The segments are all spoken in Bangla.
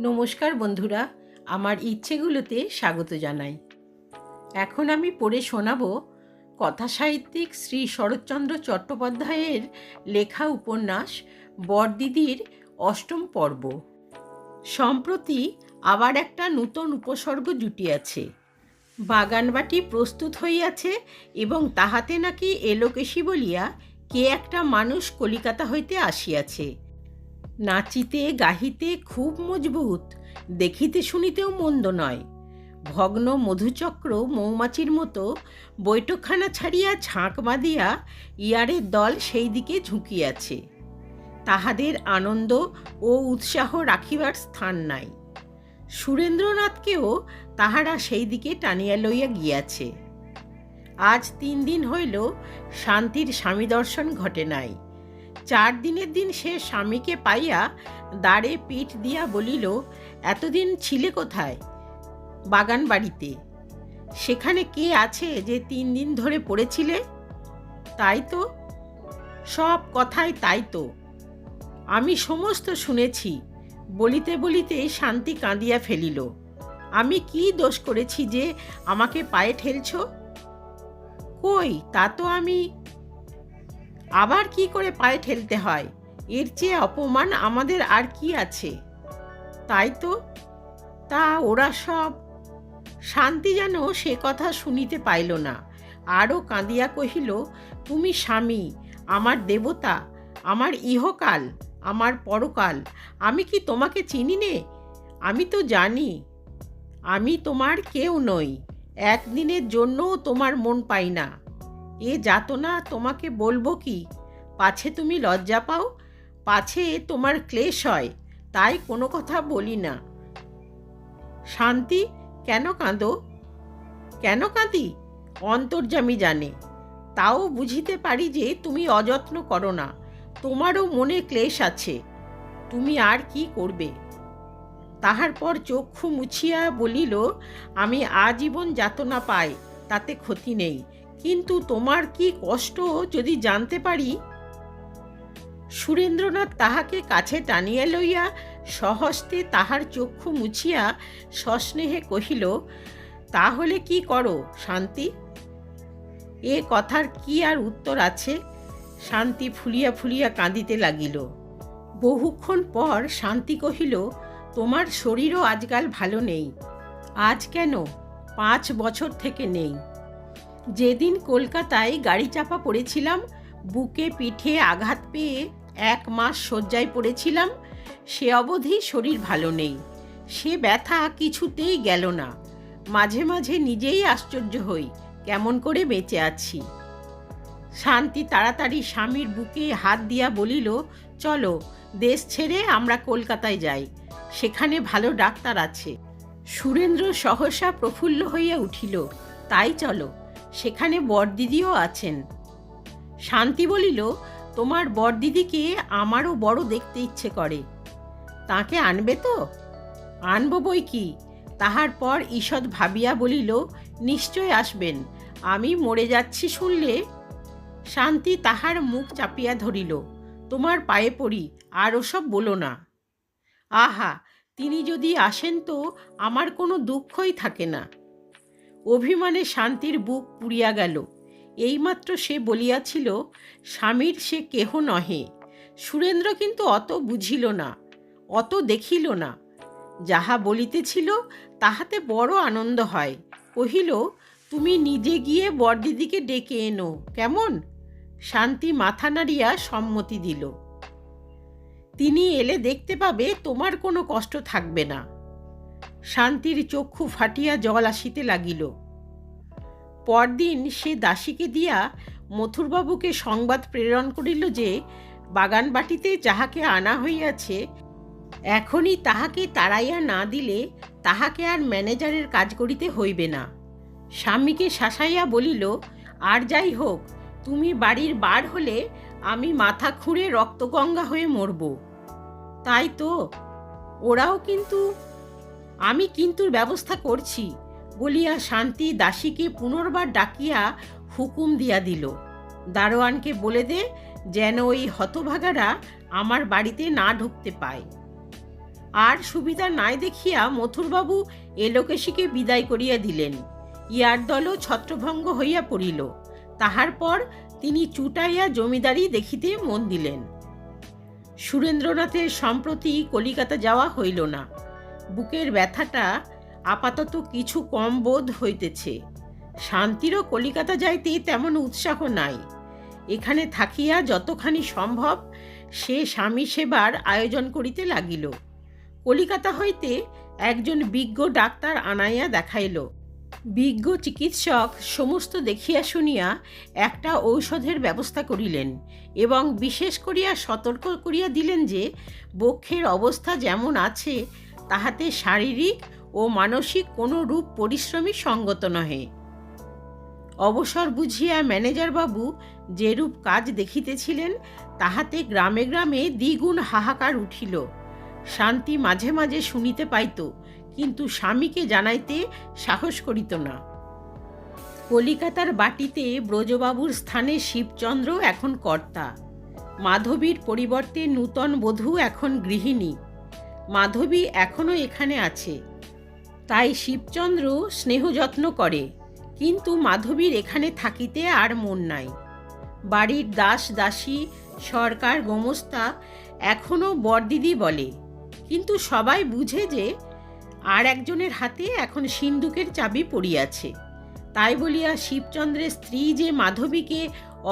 নমস্কার বন্ধুরা, আমার ইচ্ছেগুলোতে স্বাগত জানাই। এখন আমি পড়ে শোনাব কথাসাহিত্যিক শ্রী শরৎচন্দ্র চট্টোপাধ্যায়ের লেখা উপন্যাস বরদিদির অষ্টম পর্ব। সম্প্রতি আবার একটা নূতন উপসর্গ জুটিয়াছে বাগানবাটি প্রস্তুত হইয়াছে এবং তাহাতে নাকি এলোকেশি বলিয়া কে একটা মানুষ কলিকাতা হইতে আসিয়াছে। নাচিতে, গাহিতে খুব মজবুত, দেখিতে শুনিতেও মন্দ নয়। ভগ্ন মধুচক্র মৌমাছির মতো বৈঠকখানা ছাড়িয়া ঝাঁক বাঁধিয়া ইয়ারের দল সেই দিকে ঝুঁকিয়াছে। তাহাদের আনন্দ ও উৎসাহ রাখিবার স্থান নাই। সুরেন্দ্রনাথকেও তাহারা সেই দিকে টানিয়া লইয়া গিয়াছে। আজ তিন দিন হইল শান্তির স্বামী দর্শন ঘটে নাই। চার দিনের দিন সে স্বামীকে পাইয়া দাঁড়ে পিঠ দিয়া বলিল, এতদিন ছিলে কোথায়? বাগান বাড়িতে সেখানে কে আছে যে তিন দিন ধরে পড়েছিলে? তাই তো। সব কথাই তাই তো। আমি সমস্ত শুনেছি। বলিতে বলিতে শান্তি কাঁদিয়া ফেলিল, আমি কি দোষ করেছি যে আমাকে পায়ে ঠেলছ? কই, তা তো আমি আবার কি করে পায়ে ঠেলতে হয়? এর চেয়ে অপমান আমাদের আর কি আছে? তাই তো, তা ওরা সব, শান্তি যেন সে কথা শুনিতে পাইল না। আরও কাঁদিয়া কহিল, তুমি স্বামী, আমার দেবতা, আমার ইহকাল, আমার পরকাল, আমি কি তোমাকে চিনি নে? আমি তো জানি, আমি তোমার কেউ নই, একদিনের জন্যও তোমার মন পাই না। এ যাতনা তোমাকে বলব কি? পাছে তুমি লজ্জা পাও? পাছে তোমার ক্লেশ হয়, তাই কোনো কথা বলি না। শান্তি, কেন কাঁদো? কেন কাঁদি? অন্তর্যামী জানে। তাও বুঝিতে পারি যে তুমি অযত্ন করো না। তোমারও মনে ক্লেশ আছে। তুমি আর কি করবে? তাহার পর চক্ষু মুছিয়া বলিল, আমি আজীবন যাতনা পাই, তাতে ক্ষতি নেই। কিন্তু তোমার কি কষ্ট যদি জানতে পারি? সুরেন্দ্রনাথ তাহাকে কাছে টানিয়া লইয়া সহস্তে তাহার চক্ষু মুছিয়া সস্নেহে কহিল, তাহলে কি করো, শান্তি? এ কথার কি আর উত্তর আছে? শান্তি ফুলিয়া ফুলিয়া কাঁদিতে লাগিল। বহুক্ষণ পর শান্তি কহিল, তোমার শরীরও আজকাল ভালো নেই। আজ কেন? পাঁচ বছর থেকে নেই। যেদিন কলকাতায় গাড়ি চাপা পড়েছিলাম, বুকে পিঠে আঘাত পেয়ে এক মাস শয্যায় পড়েছিলাম, সে অবধি শরীর ভালো নেই। সে ব্যথা কিছুতেই গেল না। মাঝে মাঝে নিজেই আশ্চর্য হই, কেমন করে বেঁচে আছি। শান্তি তাড়াতাড়ি স্বামীর বুকে হাত দিয়া বলিল, চলো, দেশ ছেড়ে আমরা কলকাতায় যাই। সেখানে ভালো ডাক্তার আছে। সুরেন্দ্র সহসা প্রফুল্ল হইয়া উঠিল, তাই চলো। সেখানে বরদিদিও আছেন। শান্তি বলিল, তোমার বরদিদিকে আমারও বড় দেখতে ইচ্ছে করে। তাকে আনবে তো? আনব বই কি? তাহার পর ঈষৎ ভাবিয়া বলিল, নিশ্চয় আসবেন, আমি মরে যাচ্ছি শুনলে? শান্তি তাহার মুখ চাপিয়া ধরিল, তোমার পায়ে পড়ি, আর ওসব বলো না। আহা, তিনি যদি আসেন তো আমার কোনো দুঃখই থাকে না। অভিমানে শান্তির বুক পুড়িয়া গেল। এইমাত্র সে বলিয়াছিল, স্বামীর সে কেহ নহে। সুরেন্দ্র কিন্তু অত বুঝিল না, অত দেখিল না। যাহা বলিতেছিল, তাহাতে বড় আনন্দ হয়। কহিল, তুমি নিজে গিয়ে বরদিদিকে ডেকে এনো, কেমন? শান্তি মাথা নাড়িয়া সম্মতি দিল। তিনি এলে দেখতে পাবে, তোমার কোনো কষ্ট থাকবে না। শান্তির চক্ষু ফাটিয়া জল আসিতে লাগিল। পরদিন সে দাসীকে দিয়া মথুরবাবুকে সংবাদ প্রেরণ করিল যে বাগানবাটিতে যাহাকে আনা হইয়াছে, এখনই তাহাকে তাড়াইয়া না দিলে তাহাকে আর ম্যানেজারের কাজ করিতে হইবে না। স্বামীকে শাসাইয়া বলিল, আর যাই হোক, তুমি বাড়ির বার হলে আমি মাথা খুঁড়ে রক্তগঙ্গা হয়ে মরব। তাই তো, ওরাও কিন্তু আমি কিন্তুর ব্যবস্থা করছি। বলিয়া শান্তি দাসীকে পুনর্বার ডাকিয়া হুকুম দিয়া দিল। দারোয়ানকে বলে দে যেন ওই হতভাগারা আমার বাড়িতে না ঢুকতে পায়। আর সুবিধা নাই দেখিয়া মথুরবাবু এলোকেশীকে বিদায় করিয়া দিলেন। ইয়ার দলও ছত্রভঙ্গ হইয়া পড়িল। তাহার পর তিনি চুটাইয়া জমিদারি দেখিতে মন দিলেন। সুরেন্দ্রনাথের সম্প্রতি কলিকাতা যাওয়া হইল না। বুকের ব্যথাটা আপাতত কিছু কম বোধ হইতেছে। শান্তিরও কলিকাতা যাইতে তেমন উৎসাহ নাই। এখানে থাকিয়া যতখানি সম্ভব সে স্বামী সেবার আয়োজন করিতে লাগিল। কলিকাতা হইতে একজন বিজ্ঞ ডাক্তার আনাইয়া দেখাইল। বিজ্ঞ চিকিৎসক সমস্ত দেখিয়া শুনিয়া একটা ঔষধের ব্যবস্থা করিলেন এবং বিশেষ করিয়া সতর্ক করিয়া দিলেন যে বক্ষের অবস্থা যেমন আছে তাহাতে শারীরিক ও মানসিক কোনো রূপ পরিশ্রমী সঙ্গত নহে। অবসর বুঝিয়া ম্যানেজারবাবু যেরূপ কাজ দেখিতেছিলেন, তাহাতে গ্রামে গ্রামে দ্বিগুণ হাহাকার উঠিল। শান্তি মাঝে মাঝে শুনিতে পাইত, কিন্তু স্বামীকে জানাইতে সাহস করিত না। কলিকাতার বাটিতে ব্রজবাবুর স্থানে শিবচন্দ্র এখন কর্তা। মাধবীর পরিবর্তে নূতন বধূ এখন গৃহিণী। মাধবী এখনও এখানে আছে। তাই শিবচন্দ্র স্নেহ যত্ন করে, কিন্তু মাধবীর এখানে থাকিতে আর মন নাই। বাড়ির দাস দাসী, সরকার গোমস্তা এখনও বরদিদি বলে। কিন্তু সবাই বুঝে যে আর একজনের হাতে এখন সিন্দুকের চাবি পড়িয়াছে। তাই বলিয়া শিবচন্দ্রের স্ত্রী যে মাধবীকে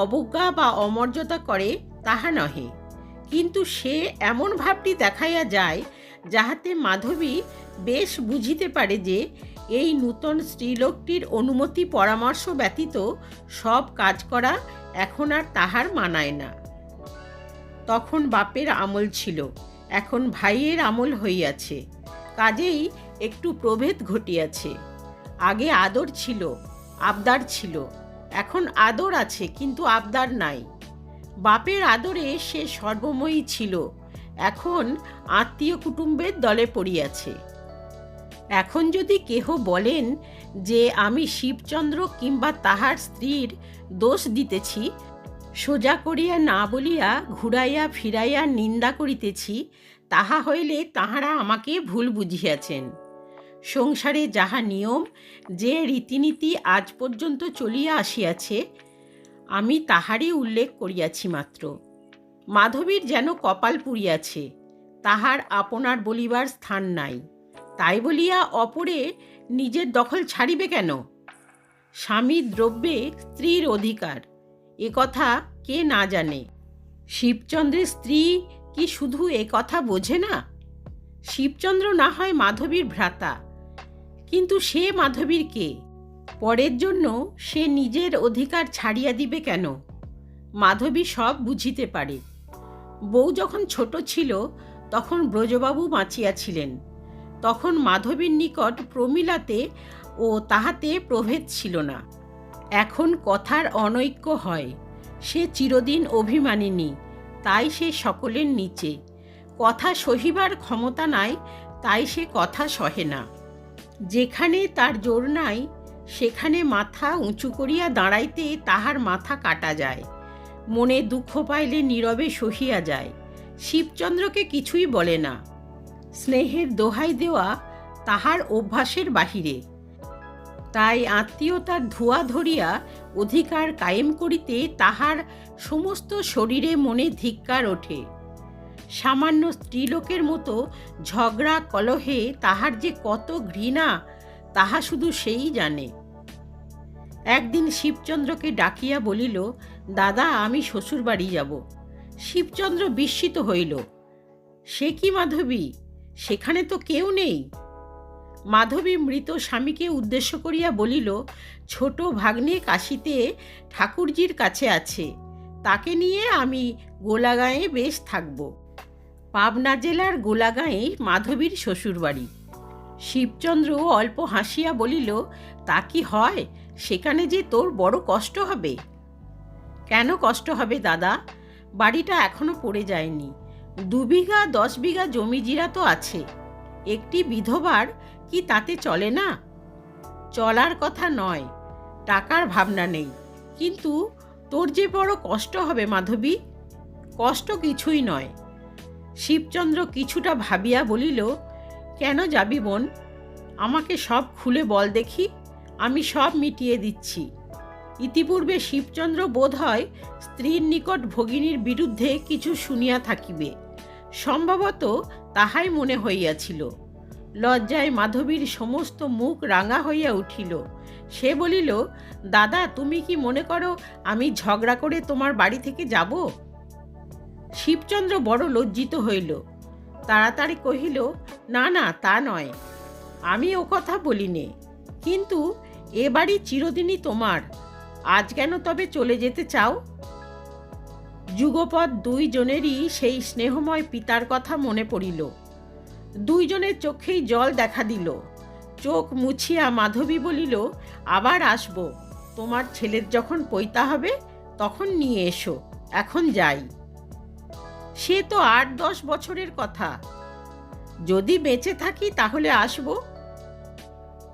অবজ্ঞা বা অমর্যাদা করে, তাহা নহে। কিন্তু সে এমন ভাবটি দেখাইয়া যায় যাহাতে মাধবী বেশ বুঝিতে পারে যে এই নূতন স্ত্রীলোকটির অনুমতি পরামর্শ ব্যতীত সব কাজ করা এখন আর তাহার মানায় না। তখন বাপের আমল ছিল, এখন ভাইয়ের আমল হইয়াছে। কাজেই একটু প্রভেদ ঘটিয়াছে। আগে আদর ছিল, আবদার ছিল, এখন আদর আছে, কিন্তু আবদার নাই। বাপের আদরে সে সর্বময়ী ছিল এখন আত্মীয় কুটুম্বের দলে পড়িয়াছে। এখন যদি কেহ বলেন যে আমি শিবচন্দ্র কিংবা তাহার স্ত্রীর দোষ দিতেছি, সোজা করিয়া না বলিয়া ঘুরাইয়া ফিরাইয়া নিন্দা করিতেছি, তাহা হইলে তাহারা আমাকে ভুল বুঝিয়াছেন। সংসারে যাহা নিয়ম, যে রীতিনীতি আজ পর্যন্ত চলিয়া আসিয়াছে, আমি তাহারই উল্লেখ করিয়াছি মাত্র। মাধবীর যেন কপাল পুড়িয়াছে, তাহার আপনার বলিবার স্থান নাই। তাই বলিয়া অপরে নিজের দখল ছাড়িবে কেন? স্বামীর দ্রব্যে স্ত্রীর অধিকার, এ কথা কে না জানে? শিবচন্দ্রের স্ত্রী কি শুধু এ কথা বোঝে না? শিবচন্দ্র না হয় মাধবীর ভ্রাতা, কিন্তু সে মাধবীর কে? পরের জন্য সে নিজের অধিকার ছাড়িয়া দিবে কেন? মাধবী সব বুঝিতে পারে। বউ যখন ছোট ছিল, তখন ব্রজবাবু বাঁচিয়াছিলেন। তখন মাধবীর নিকট প্রমিলাতে ও তাহাতে প্রভেদ ছিল না। এখন কথার অনৈক্য হয়। সে চিরদিন অভিমানিনী, তাই সে সকলের নিচে। কথা সহিবার ক্ষমতা নাই, তাই সে কথা সহে না। যেখানে তার জোর নাই, সেখানে মাথা উঁচু করিয়া দাঁড়াইতে তাহার মাথা কাটা যায়। মনে দুঃখ পাইলে নীরবে সহিয়া যায়। শিবচন্দ্রকে কিছুই বলে না। স্নেহের দোহাই দেওয়া তাহার অভ্যাসের বাহিরে। তাই আত্মীয়তার ধোয়া ধরিয়া অধিকার কায়েম করিতে তাহার সমস্ত শরীরে মনে ধিক্কার ওঠে। সামান্য স্ত্রীলোকের মতো ঝগড়া কলহে তাহার যে কত ঘৃণা, তাহা শুধু সেই জানে। একদিন শিবচন্দ্রকে ডাকিয়া বলিল দাদা, আমি শ্বশুর বাড়ি যাব। শিবচন্দ্র বিস্মিত হইল। সে কি মাধবী? সেখানে তো কেউ নেই। মাধবী মৃত স্বামীকে উদ্দেশ্য করিয়া বলিল, ছোট ভাগ্নে কাশিতে ঠাকুরজির কাছে আছে। তাকে নিয়ে আমি গোলাগাঁয়ে বেশ থাকব। পাবনা জেলার গোলাগাঁয়ে মাধবীর শ্বশুরবাড়ি। শিবচন্দ্র অল্প হাসিয়া বলিল, তা কি হয়? সেখানে যে তোর বড় কষ্ট হবে? কষ্ট হবে দাদা? বাড়িটা এখনও পড়ে যায়নি। দু বিঘা, দশ বিঘা জমি জিরা তো আছে। একটি বিধবার কি তাতে চলে না? চলার কথা নয়, টাকার ভাবনা নেই। কিন্তু তোর যে বড় কষ্ট হবে মাধবী, কষ্ট কিছুই নয়। শিবচন্দ্র কিছুটা ভাবিয়া বলিল, কেন যাবি বোন? আমাকে সব খুলে বল দেখি, আমি সব মিটিয়ে দিচ্ছি। ইতিপূর্বে শিবচন্দ্র বোধ হয় স্ত্রীর নিকট ভগিনীর বিরুদ্ধে কিছু শুনিয়া থাকিবে। সম্ভবত তাহাই মনে হইয়াছিল। লজ্জায় মাধবীর সমস্ত মুখ রাঙা হইয়া উঠিল। সে বলিল, দাদা, তুমি কি মনে করো আমি ঝগড়া করে তোমার বাড়ি থেকে যাব? শিবচন্দ্র বড় লজ্জিত হইল। তাড়াতাড়ি কহিল, না না, তা নয়। আমি ও কথা বলিনি। কিন্তু এ বাড়ি চিরদিনই তোমার। আজ কেন তবে চলে যেতে চাও? যুগপৎ দুইজনেরই সেই স্নেহময় পিতার কথা মনে পড়িল। দুইজনের চোখেই জল দেখা দিল। চোখ মুছিয়া মাধবী বলিল, আবার আসব। তোমার ছেলের যখন পৈতা হবে, তখন নিয়ে এসো। এখন যাই। সে তো আট দশ বছরের কথা। যদি বেঁচে থাকি তাহলে আসব?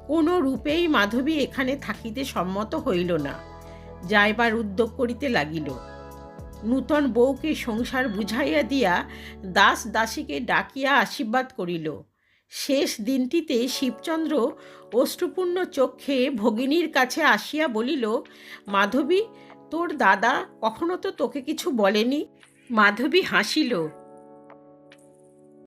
কোনো রূপেই মাধবী এখানে থাকিতে সম্মত হইল না। যাইবার উদ্যোগ করিতে লাগিল। নূতন বউকে সংসার বুঝাইয়া দিয়া দাস দাসীকে ডাকিয়া আশীর্বাদ করিল। শেষ দিনটিতে শিবচন্দ্র অশ্রুপূর্ণ চক্ষে ভগিনীর কাছে আসিয়া বলিল, মাধবী, তোর দাদা কখনো তো তোকে কিছু বলেনি? মাধবী হাসিল।